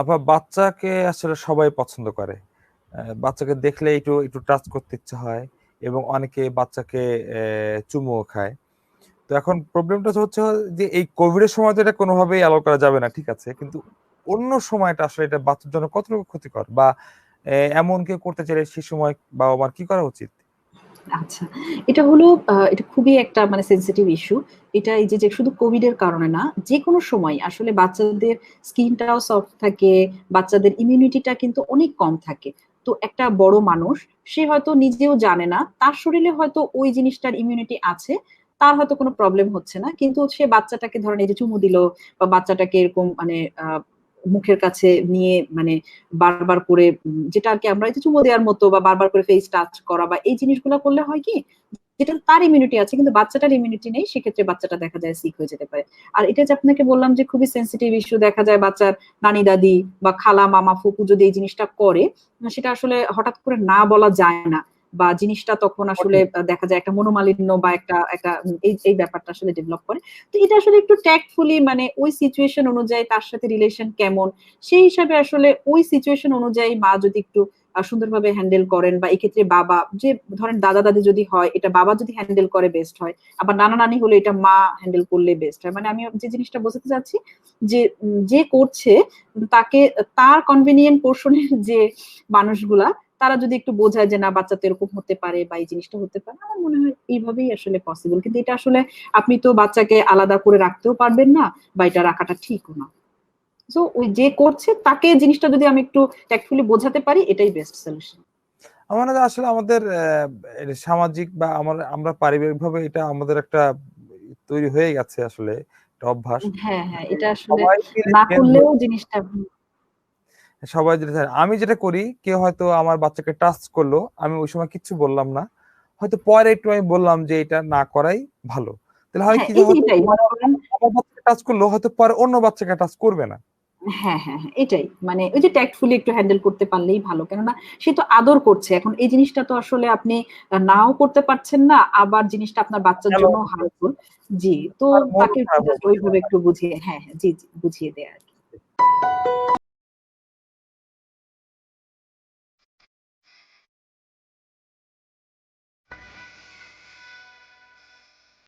আপা বাচ্চাকে আসলে সবাই পছন্দ করে। বাচ্চাকে দেখলে একটু একটু টাচ করতে ইচ্ছে হয় এবং অনেকে বাচ্চাকে চুমুও খায়। তো এখন প্রবলেমটা হচ্ছে যে এই কোভিডের সময় তো এটা কোনোভাবেই অ্যালাউ করা যাবে না, ঠিক আছে? কিন্তু অন্য সময়টা আসলে এটা বাচ্চার জন্য কতটুকু ক্ষতিকর? বা এমন কেউ করতে চাইলে সেই সময় বাবা মার কি করা উচিত? আচ্ছা এটা হলো এটা খুবই একটা মানে সেন্সিটিভ ইস্যু এটা এই যে শুধু কোভিড এর কারণে না যে কোনো সময় আসলে বাচ্চাদের স্কিনটাও সফট থাকে বাচ্চাদের ইমিউনিটিটা কিন্তু অনেক কম থাকে। তো একটা বড় মানুষ সে হয়তো নিজেও জানে না তার শরীরে হয়তো ওই জিনিসটার ইমিউনিটি আছে তার হয়তো কোনো প্রবলেম হচ্ছে না কিন্তু সে বাচ্চাটাকে ধরেন এই যে চুমু দিল বা বাচ্চাটাকে এরকম মানে আহ, মুখের কাছে নিয়ে মানে বারবার করে যেটা আর কি আমরা চুমু দেওয়ার মতো বা বারবার করে ফেস টাচ করা বা এই জিনিসগুলো করলে হয় কি, যেটা তার ইমিউনিটি আছে কিন্তু বাচ্চাটার ইমিউনিটি নেই, সেক্ষেত্রে বাচ্চাটা দেখা যায় সিক হয়ে যেতে পারে। আর এটা যে আপনাকে বললাম যে খুবই সেন্সিটিভ ইস্যু দেখা যায় বাচ্চার নানি দাদি বা খালা মামা ফুপু যদি এই জিনিসটা করে, সেটা আসলে হঠাৎ করে না বলা যায় না। বা জিনিসটা তখন আসলে দেখা যায় একটা মনোমালিন্য বা একটা একটা এই এই ব্যাপারটা আসলে ডেভেলপ করে। তো এটা আসলে একটু ট্যাক্টফুলি মানে ওই সিচুয়েশন অনুযায়ী তার সাথে রিলেশন কেমন? সেই হিসাবে আসলে ওই সিচুয়েশন অনুযায়ী মা যদি একটু সুন্দরভাবে হ্যান্ডেল করেন বা এক্ষেত্রে বাবা যে ধরেন দাদা দাদি যদি হয় এটা বাবা যদি হ্যান্ডেল করে বেস্ট হয় আবার নানা নানি হলে এটা মা হ্যান্ডেল করলে বেস্ট হয়। মানে আমি যে জিনিসটা বোঝাতে চাচ্ছি যে যে করছে তাকে তার কনভিনিয়েন্ট পোর্শনের যে মানুষগুলা তারা যদি একটু বোঝায় যে না বাচ্চা তো এরকম হতে পারে বা এই জিনিসটা হতে পারে আমার মনে হয় এইভাবেই আসলে পসিবল কিন্তু এটা আসলে আপনি তো বাচ্চাকে আলাদা করে রাখতেও পারবেন না বা এটা রাখাটা ঠিকও না। সো ওই যে করছে তাকে জিনিসটা যদি আমি একটু ট্যাক্টফুলি বোঝাতে পারি এটাই বেস্ট সলিউশন আমার আসলে আমাদের সামাজিক বা আমার আমরা পারিবারিক ভাবে এটা আমাদের একটা তৈরি হয়ে গেছে আসলে একটা অভ্যাস। হ্যাঁ হ্যাঁ এটা আসলে না করলেও জিনিসটা সবাই যেটা আমি যেটা করি কেউ হয়তো আমার বাচ্চাকে টাচ করল আমি ওই সময় কিচ্ছু বললাম না। হয়তো পরে একটু আমি বললাম যে এটা না করাই ভালো। তাহলে হয় হ্যাঁ কি আমার বাচ্চাকে টাচ করল হয়তো পরে অন্য বাচ্চাকে টাচ করবে না। হ্যাঁ হ্যাঁ হ্যাঁ এটাই। মানে ওই যে ট্যাক্টফুলি একটু হ্যান্ডেল করতে পারলেই ভালো। কেননা সে তো আদর করছে। এখন এই জিনিসটা তো আসলে আপনি নাও করতে পারছেন না আবার জিনিসটা আপনার বাচ্চার জন্য হার্মফুল জি তো তাকে ওইভাবে একটু বুঝিয়ে হ্যাঁ হ্যাঁ জি জি বুঝিয়ে দেয়া আর কি।